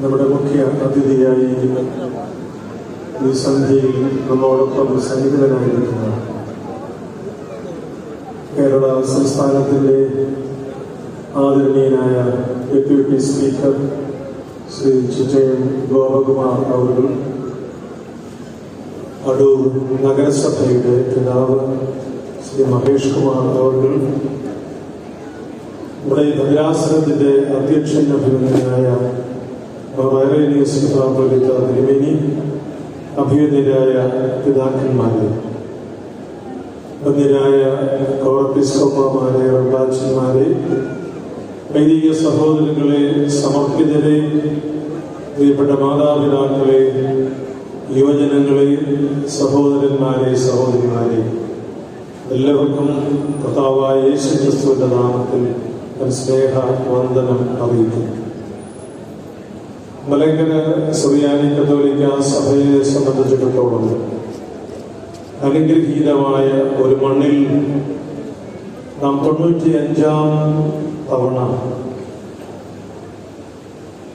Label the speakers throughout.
Speaker 1: നമ്മുടെ മുഖ്യ അതിഥിയായിരിക്കുന്ന ഈ സന്ധ്യയിൽ നമ്മോടൊപ്പം സന്നിഹിതനായിരിക്കുന്ന കേരള സംസ്ഥാനത്തിന്റെ ആദരണീയനായ ഡെപ്യൂട്ടി സ്പീക്കർ ശ്രീ ചിറ്റയം ഗോപകുമാർ അവർ അടൂർ നഗരസഭയുടെ പിതാവ് ശ്രീ മഹേഷ് കുമാർ അവർക്ക് നമ്മുടെ ഭദ്രാസനത്തിന്റെ അധ്യക്ഷൻ അഭിനന്ദനായ തിരുമേനി അഭിനന്ദരായ പിതാക്കന്മാരെ ബന്ധിരായ കോർപ്പിസ്കോപ്പമാരെ റബ്ബാച്ചന്മാരെ വൈദിക സഹോദരങ്ങളെ സമർപ്പിതരെ പ്രിയപ്പെട്ട മാതാപിതാക്കളെ യുവജനങ്ങളെ സഹോദരന്മാരെ സഹോദരിമാരെ എല്ലാവർക്കും കർത്താവായ യേശു ക്രിസ്തുവിന്റെ നാമത്തിൽ സ്നേഹ വന്ദനം അറിയിക്കുന്നു. മലങ്കര സുറിയാനി കത്തോലിക്ക സഭയെ സംബന്ധിച്ചിടത്തോളം അനുഗ്രഹീതമായ ഒരു മണ്ണിൽ നാം തൊണ്ണൂറ്റി അഞ്ചാം തവണ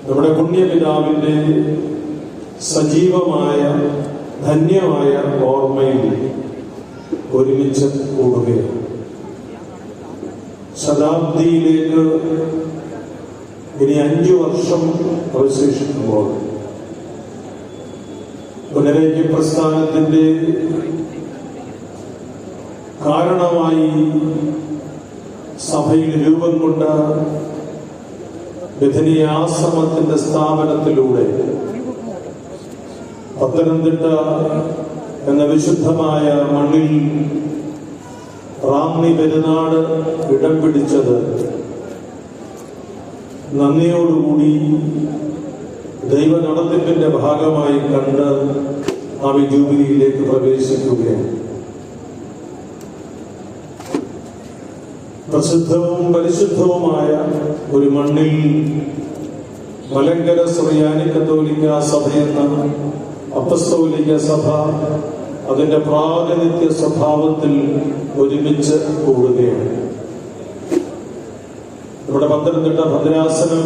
Speaker 1: നമ്മുടെ പുണ്യപിതാവിന്റെ സജീവമായ ധന്യമായ ഓർമ്മയിൽ ഒരുമിച്ച് കൂടുകയാണ്. ശതാബ്ദിയിലേക്ക് ഇനി അഞ്ചു വർഷം അവശേഷിക്കുമ്പോൾ പുനരേക്യ പ്രസ്ഥാനത്തിന്റെ കാരണമായി സഭയിൽ രൂപം കൊണ്ട ബഥനിയാശ്രമത്തിന്റെ സ്ഥാപനത്തിലൂടെ പത്തനംതിട്ട എന്ന വിശുദ്ധമായ മണ്ണിൽ റാന്നി പെരുന്നാട് ഇടം പിടിച്ചത് നന്ദിയോടുകൂടി ദൈവ നടത്തിപ്പിന്റെ ഭാഗമായി കണ്ട് നാം ഈ പ്രവേശിക്കുകയാണ്. പ്രസിദ്ധവും പരിശുദ്ധവുമായ ഒരു മണ്ണിൽ മലങ്കര സുറിയാനി കത്തോലിക്ക സഭയെന്ന അപ്പസ്തോലിക സഭ അതിന്റെ പ്രാതിനിധ്യ സ്വഭാവത്തിൽ ഒരുമിച്ച് കൂടുകയാണ്. നമ്മുടെ പത്തനംതിട്ട ഭദ്രാസനം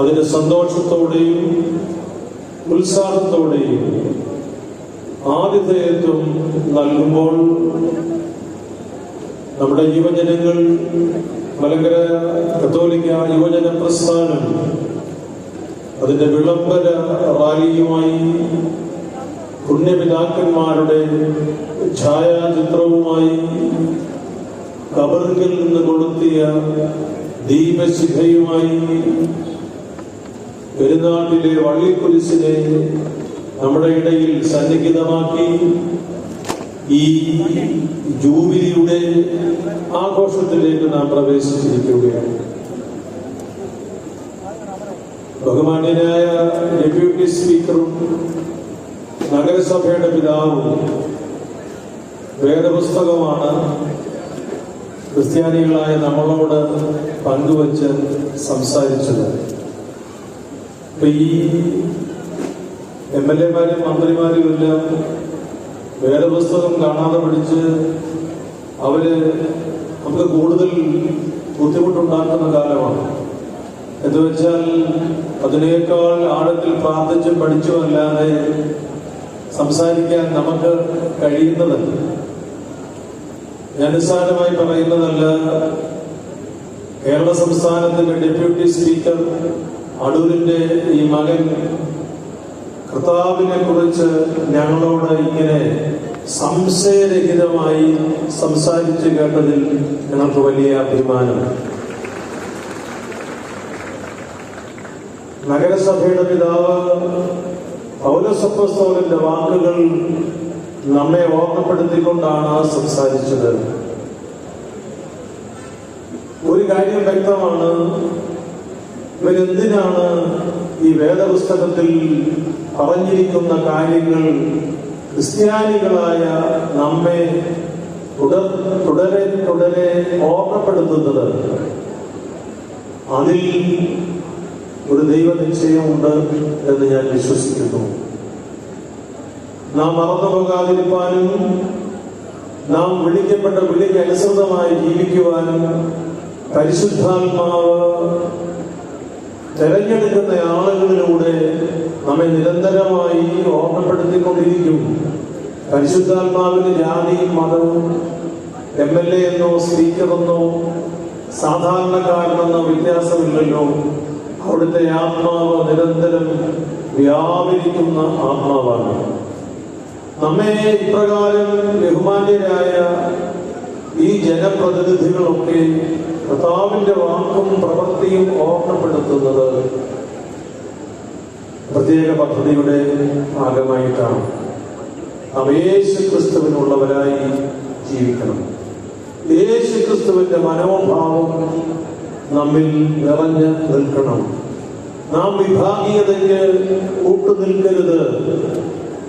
Speaker 1: അതിന്റെ സന്തോഷത്തോടെയും ഉത്സാഹത്തോടെയും ആതിഥേയത്വം നൽകുമ്പോൾ നമ്മുടെ യുവജനങ്ങൾ മലങ്കര കത്തോലിക്ക യുവജന പ്രസ്ഥാനം അതിന്റെ വിളംബര റാലിയുമായി പുണ്യപിതാക്കന്മാരുടെ ഛായാചിത്രവുമായി കബറിൽ നിന്ന് കൊളുത്തിയ ദീപശിഖയുമായി പെരുന്നാട്ടിലെ വള്ളിക്കുരിശിനെ നമ്മുടെ ഇടയിൽ സന്നിഹിതമാക്കി ഈ ജൂബിലിയുടെ ആഘോഷത്തിലേക്ക് നാം പ്രവേശിച്ചിരിക്കുകയാണ്. ബഹുമാന്യനായ ഡെപ്യൂട്ടി സ്പീക്കറും നഗരസഭയുടെ പിതാവും വേദപുസ്തകമാണ് ക്രിസ്ത്യാനികളായ നമ്മളോട് പങ്കുവച്ച് സംസാരിച്ചത്. ഇപ്പൊ ഈ എം എൽ എമാരും മന്ത്രിമാരും എല്ലാം വേദപുസ്തകം കാണാതെ പഠിച്ച് അവർ നമുക്ക് കൂടുതൽ ബുദ്ധിമുട്ടുണ്ടാക്കുന്ന കാലമാണ്. എന്ന് വെച്ചാൽ അതിനേക്കാൾ ആഴത്തിൽ പ്രാർത്ഥിച്ചും പഠിച്ചും അല്ലാതെ സംസാരിക്കാൻ നമുക്ക് കഴിയുന്നതല്ല. ഞാൻ നിസ്സാരമായി പറയുന്നതല്ല കേരള സംസ്ഥാനത്തിന്റെ ഡെപ്യൂട്ടി സ്പീക്കർ അടൂരിന്റെ ഈ മകൻ കർത്താവിനെ കുറിച്ച് ഞങ്ങളോട് ഇങ്ങനെ സംശയരഹിതമായി സംസാരിച്ചു കേട്ടതിൽ ഞങ്ങൾക്ക് വലിയ അഭിമാനം നഗരസഭയുടെ പിതാവ് പൗരസപ്പസ്തോലിന്റെ വാക്കുകൾ നമ്മെ ഓർമ്മപ്പെടുത്തിക്കൊണ്ടാണ് സംസാരിച്ചത്. ഒരു കാര്യം വ്യക്തമാണ്. ഇവരെന്തിനാണ് ഈ വേദപുസ്തകത്തിൽ പറഞ്ഞിരിക്കുന്ന കാര്യങ്ങൾ ക്രിസ്ത്യാനികളായ നമ്മെ തുടർ തുടരെ തുടരെ ഓർമ്മപ്പെടുത്തുന്നത്? അതിൽ ഒരു ദൈവ നിശ്ചയമുണ്ട് എന്ന് ഞാൻ വിശ്വസിക്കുന്നു. നാം മറന്നു പോകാതിരിക്കാനും നാം വിളിക്കപ്പെട്ട വിളിക്ക് അനുസൃതമായി ജീവിക്കുവാനും പരിശുദ്ധാത്മാവ് തെരഞ്ഞെടുക്കുന്ന ആളുകളിലൂടെ നമ്മെ നിരന്തരമായി ഓർമ്മപ്പെടുത്തിക്കൊണ്ടിരിക്കും. പരിശുദ്ധാത്മാവിന് ജാതിയും മതവും എം എൽ എ എന്നോ സ്പീക്കറെന്നോ സാധാരണക്കാരനെന്നോ വ്യത്യാസമില്ലല്ലോ. അവിടുത്തെ ആത്മാവ് നിരന്തരം വ്യാപരിക്കുന്ന ആത്മാവാണ്. നമ്മെ ഇപ്രകാരം ബഹുമാന്യരായ ഈ ജനപ്രതിനിധികളൊക്കെ കർത്താവിന്റെ വാക്കും പ്രവൃത്തിയും ഓർമ്മപ്പെടുത്തുന്നത് പ്രത്യേക പദ്ധതിയുടെ ഭാഗമായിട്ടാണ്. അവേശു ക്രിസ്തുവിനുള്ളവരായി ജീവിക്കണം. യേശു ക്രിസ്തുവിന്റെ മനോഭാവം നമ്മിൽ നിറഞ്ഞ് നിൽക്കണം. നാം വിഭാഗീയതയ്ക്ക് കൂട്ടുനിൽക്കരുത്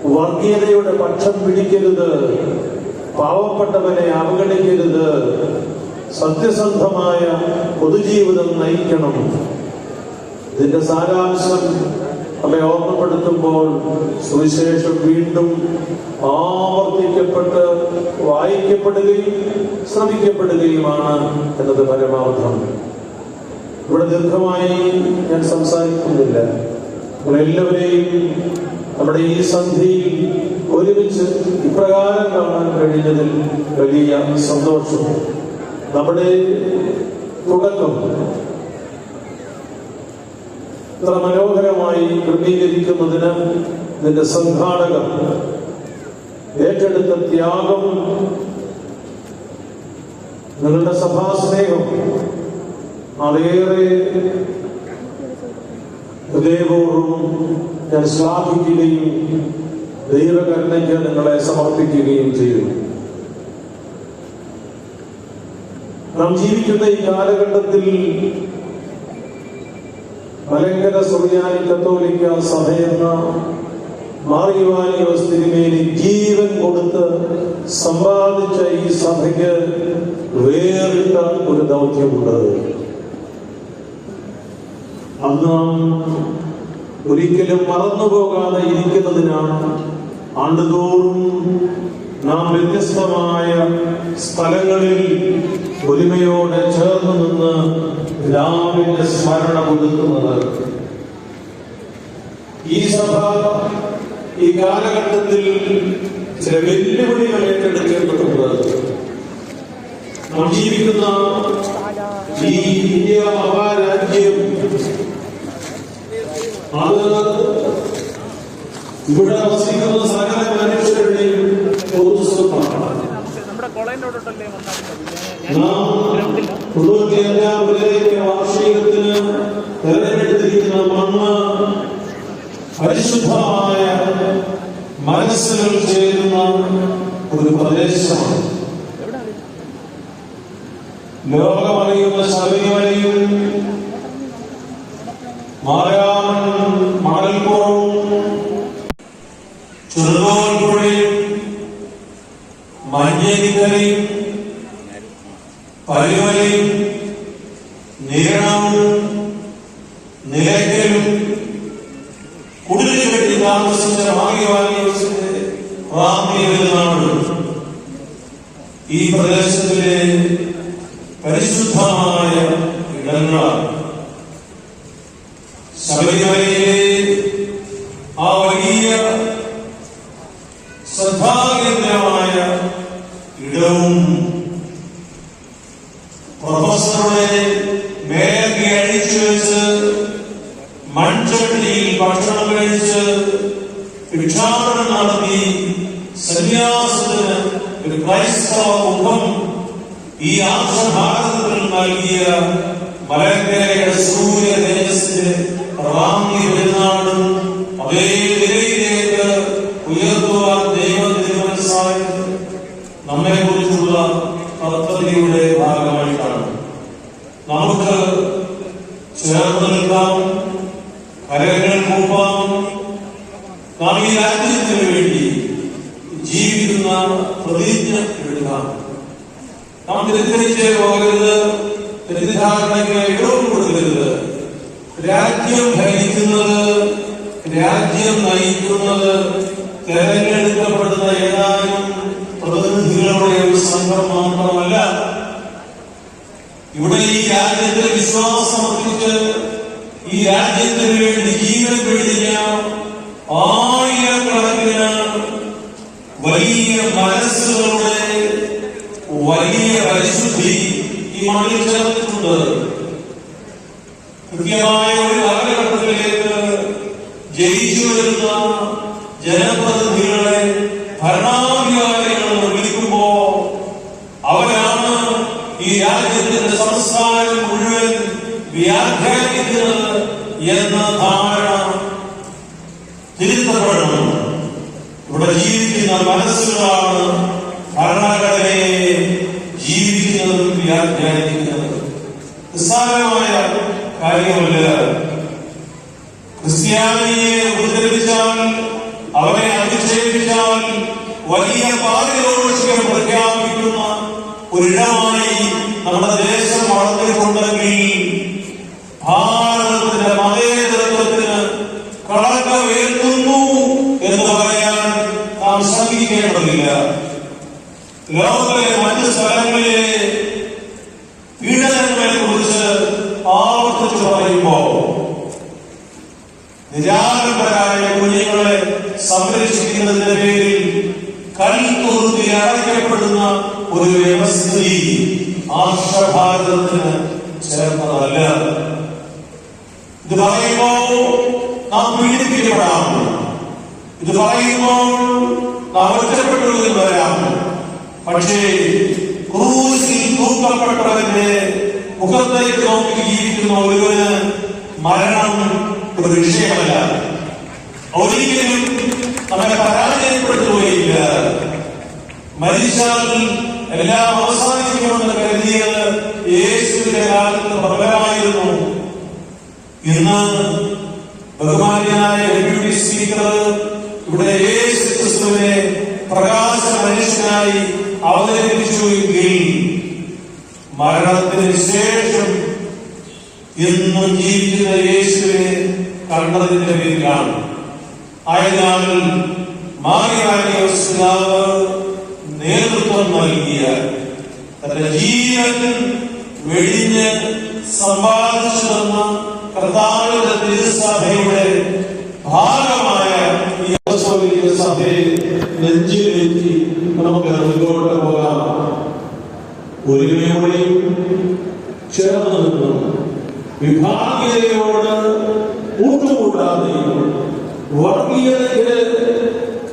Speaker 1: വർഗീയതയുടെ പക്ഷം പിടിക്കരുത്. പാവപ്പെട്ടവനെ അവഗണിക്കരുത്. സത്യസന്ധമായ പൊതുജീവിതം നയിക്കണം. ഇതിന്റെ സാരാംശം നമ്മെ ഓർമ്മപ്പെടുത്തുമ്പോൾ സുവിശേഷം വീണ്ടും ആവർത്തിക്കപ്പെട്ട് വായിക്കപ്പെടുകയും ശ്രമിക്കപ്പെടുകയുമാണ് എന്നത് പരമാർത്ഥം. ഇവിടെ ദീർഘമായി ഞാൻ സംസാരിക്കുന്നില്ല. നമ്മളെല്ലാവരെയും നമ്മുടെ ഈ സന്ധിയിൽ ഒരുമിച്ച് ഇപ്രകാരം കാണാൻ കഴിഞ്ഞതിൽ വലിയ സന്തോഷം. നമ്മുടെ തുടക്കം ഇത്ര മനോഹരമായി ക്രമീകരിക്കുന്നതിന് ഇതിന്റെ സംഘാടകർ ഏറ്റെടുത്ത ത്യാഗം നിങ്ങളുടെ സഭാസ്നേഹം അതേറെ ഹൃദയപൂർവം ഞാൻ ശ്ലാഘിക്കുകയും ദൈവകരുണയ്ക്ക് നിങ്ങളെ സമർപ്പിക്കുകയും ചെയ്തു. നാം ജീവിക്കുന്ന ഈ കാലഘട്ടത്തിൽ മലങ്കര സുറിയാനി കത്തോലിക്ക സഭയെന്ന മാറിയുവാനിയോസ് തിരുമേനി ജീവൻ കൊടുത്ത് സമ്പാദിച്ച ഈ സഭയ്ക്ക് വേറിട്ട ഒരു ദൗത്യമുണ്ട്. അന്ന് ഒരിക്കലും മറന്നുപോകാതെ ഇരിക്കുന്നതിനാൽ ആണ്ടുതോറും നാം വ്യത്യസ്തമായ സ്ഥലങ്ങളിൽ ഒരുമയോടെ ചേർന്ന് നിന്ന് രാമിന്റെ സ്മരണ പുതുക്കുന്നത്. ഈ സഭ ഈ കാലഘട്ടത്തിൽ ചില വെല്ലുവിളികൾ ഏറ്റെടുക്കേണ്ടതുണ്ട്. നാം ജീവിക്കുന്ന ഈ ഇന്ത്യ മഹാരാജ്യം അത് ഇവിടെ വസിക്കുന്ന സകല മനുഷ്യരുടെയും വാർഷികത്തിന് തെരഞ്ഞെടുത്തിരിക്കുന്ന മണ്ണ് പരിശുദ്ധമായ മനസ്സുകൾ ചേരുന്ന ഒരു പ്രദേശമാണ്. ലോകമറിയുന്ന ശബരിമലയും മാരാമൺ ചെറുതോൽപ്പുഴയും മഞ്ഞേരിക്കരയും പരുമലയും നീരണവും നിലയ്ക്കലും കുടിൽ കെട്ടി താമസിച്ച ഭാഗ്യവാനിയുടെ റാന്നിയിലാണ് ഈ പ്രദേശത്തിലെ പരിശുദ്ധമായ മൺചട്ടിയിൽ ഭക്ഷണം കഴിച്ച് ഭിക്ഷാടനം നടത്തി സന്യാസത്തിന് ഒരു ക്രൈസ്തവ മുഖം ഈ ആർഷഭാരതത്തിൽ നൽകിയ മലങ്കരയുടെ സൂര്യ തേജസ്സിന്റെ പ്രവാങ്ങി പെരുന്നാളും അതേ നിലയിലേക്ക് ഉയർത്തുവാൻ ദൈവത്തിന് മനസ്സായത് നമ്മെ കുറിച്ചുള്ള പദ്ധതിയുടെ ഭാഗമായിട്ടാണ്. നമുക്ക് ചേർന്ന് നിൽക്കാം. നാം ഈ രാജ്യത്തിന് വേണ്ടി ജീവിക്കുന്ന പ്രതിജ്ഞ എടുക്കാം നാം തെറ്റിദ്ധരിച്ച് പോകരുത്. തെറ്റിദ്ധാരണയ്ക്ക് ഇടവും കൊടുക്കരുത്. രാജ്യം ഭരിക്കുന്നത് രാജ്യം നയിക്കുന്നത് തെരഞ്ഞെടുക്കപ്പെടുന്ന ഏതാനും പ്രതിനിധികളുടെ ഒരു
Speaker 2: വിശ്വാസം മാത്രമല്ല ഇവിടെ ഈ രാജ്യത്തെ വിശ്വാസം അർപ്പിച്ച് ഈ രാജ്യത്തിന് വേണ്ടി ജീവൻ വെടിഞ്ഞ ആയിരക്കണക്കിന് വലിയ മനസ്സുകളുടെ വലിയ പരിശുദ്ധി ഈ മണ്ണിൽ ചേർത്തിട്ടുണ്ട് കൃത്യമായ ഒരു കാലഘട്ടത്തിലേക്ക് വരുന്ന ജനപ്രതിനിധികളെ ഭരണാധികാരികൾ വിളിക്കുമ്പോ അവരാണ് ഈ രാജ്യത്തിന്റെ സംസ്കാരം മുഴുവൻ വ്യാഖ്യാനിക്കുന്നത് എന്ന ഇവിടെ ജീവിക്കുന്ന മനസ്സുകളാണ് ഭരണഘടനയെ ജീവിക്കുന്നതും വ്യാഖ്യാനിക്കുന്നതും. നിസ്സാരമായ കാര്യമല്ല. ക്രിസ്ത്യാനിയെ परिणाम ഒരു ആർഷഭാരതത്തിന് ചേർന്നതല്ല. ഇത് പറയുമ്പോൾ നാം പീഡിപ്പിക്കപ്പെടാം ഇത് പറയുമ്പോൾ നാം ഒറ്റപ്പെട്ടു എന്ന് വരാം പക്ഷേ ക്രൂസിൽ തൂക്കപ്പെട്ടവന്റെ മുഖത്തേക്ക് നോക്കി ജീവിക്കുന്ന ഒരുവന് മരണം ഒരു വിഷയമല്ല. ഒരിക്കലും നമ്മെ പരാജയപ്പെടുത്തുകയില്ല. മരിച്ചാൽ എല്ലാം അവസാനിക്കുമെന്ന് കരുതിയത് യേശുവിന്റെ കാലത്ത് പ്രബലമായിരുന്നു. ഇന്ന് ബഹുമാന്യനായ ഡെപ്യൂട്ടി സ്പീക്കർ ഇവിടെ യേശു ക്രിസ്തുവിനെ പ്രകാശ മനുഷ്യനായി അവതരിപ്പിച്ചു എങ്കിൽ മരണത്തിന് ശേഷം എന്നും ജീവിക്കുന്ന യേശുവിനെ കണ്ടതിന്റെ പേരിലാണ്. ആയതിനാൽ മാറിയാനിയോസ്ലാവ് നേതൃത്വം നൽകിയ തന്റെ ജീവിതത്തിൽ വെടിഞ്ഞ് സമ്പാദിച്ചു തന്ന കർത്താവിന്റെ തിരുസഭയുടെ ഭാഗമായ ഈ
Speaker 1: അപ്പസ്തോലിക സഭയിൽ നെഞ്ചിലേറ്റി നമുക്ക് മുന്നോട്ട് പോകാം. ഒരുമയോടെയും ചേർന്ന് നിന്നും വിഭാഗീയതയോട് കൂട്ടുകൂടാതെയും വർഗീയതയ്ക്ക്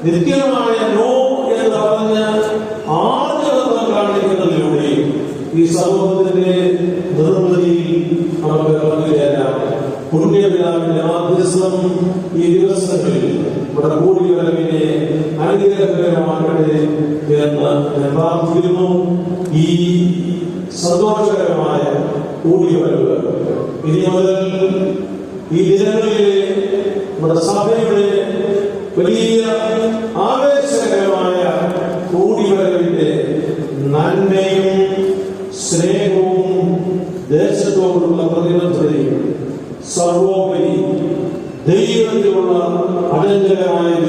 Speaker 1: നിത്യമായ ഈ സമൂഹത്തിന്റെ നിർമ്മിതിയിൽ നമുക്ക് പങ്കുചേരാം പുണ്യപിതാവിന്റെ മാധ്യസ്ഥം ഈ ദിവസങ്ങളിൽ ഇവിടെ കൂടി വരവിനെ അനുഗ്രഹകരമാക്കട്ടെ എന്ന് ഞാൻ പ്രാർത്ഥിക്കുന്നു. ഈ സന്തോഷകരമായ കൂടിവരവ് ഇനി മുതൽ ഈ ദിനങ്ങളിലെ നമ്മുടെ സഭയുടെ വലിയ സർവോപരി ദൈവത്തിലുള്ള അനന്തരമായ വിശ്വാസവും